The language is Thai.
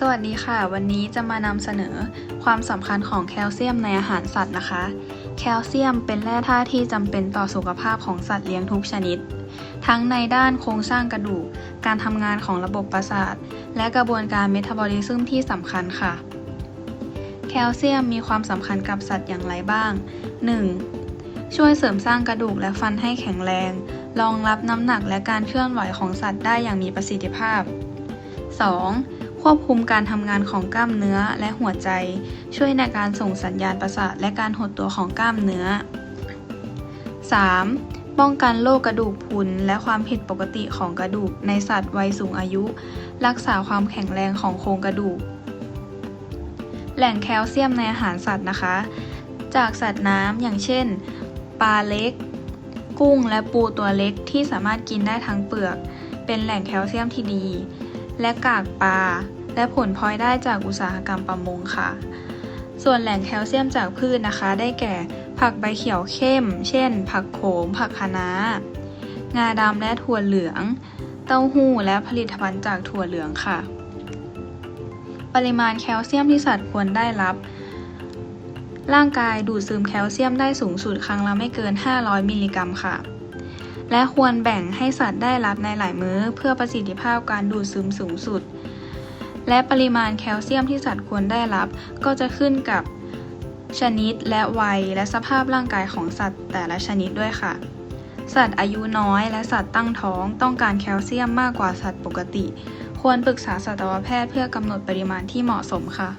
สวัสดีค่ะ วันนี้จะมานำเสนอความสำคัญของแคลเซียมในอาหารสัตว์นะคะ แคลเซียมเป็นแร่ธาตุที่จำเป็นต่อสุขภาพของสัตว์เลี้ยงทุกชนิด ทั้งในด้านโครงสร้างกระดูก การทำงานของระบบประสาท และกระบวนการเมตาบอลิซึมที่สำคัญค่ะ แคลเซียมมีความสำคัญกับสัตว์อย่างไรบ้าง 1. ช่วยเสริมสร้างกระดูกและฟันให้แข็งแรง รองรับน้ำหนักและการเคลื่อนไหวของสัตว์ได้อย่างมีประสิทธิภาพ 2. ควบคุมการทำงานของกล้ามเนื้อและหัวใจ ช่วยในการส่งสัญญาณประสาทและการหดตัวของกล้ามเนื้อ 3. ป้องกันโรคกระดูกพรุนและความผิดปกติของกระดูกในสัตว์วัยสูงอายุ รักษาความแข็งแรงของโครงกระดูก แหล่งแคลเซียมในอาหารสัตว์นะคะ จากสัตว์น้ำอย่างเช่น ปลาเล็ก กุ้งและปูตัวเล็กที่สามารถกินได้ทั้งเปลือก เป็นแหล่งแคลเซียมที่ดี และกากปลา และผลพลอยได้จากอุตสาหกรรมประมงค่ะ ส่วนแหล่งแคลเซียมจากพืชนะคะ ได้แก่ผักใบเขียวเข้ม เช่น ผักโขม ผักคะน้า งาดำและถั่วเหลือง เต้าหู้และผลิตภัณฑ์จากถั่วเหลืองค่ะ ปริมาณแคลเซียมที่สัตว์ควรได้รับ ร่างกายดูดซึมแคลเซียมได้สูงสุดครั้งละไม่เกิน 500 มิลลิกรัมค่ะ และควรแบ่งให้สัตว์ได้รับในหลายมื้อ เพื่อประสิทธิภาพการดูดซึมสูงสุด และปริมาณแคลเซียมที่สัตว์ควรได้รับ ก็จะขึ้นกับชนิดและวัยและสภาพร่างกายของสัตว์แต่ละชนิดด้วยค่ะ สัตว์อายุน้อยและสัตว์ตั้งท้องต้องการแคลเซียมมากกว่าสัตว์ปกติ ควรปรึกษาสัตวแพทย์เพื่อกำหนดปริมาณที่เหมาะสมค่ะ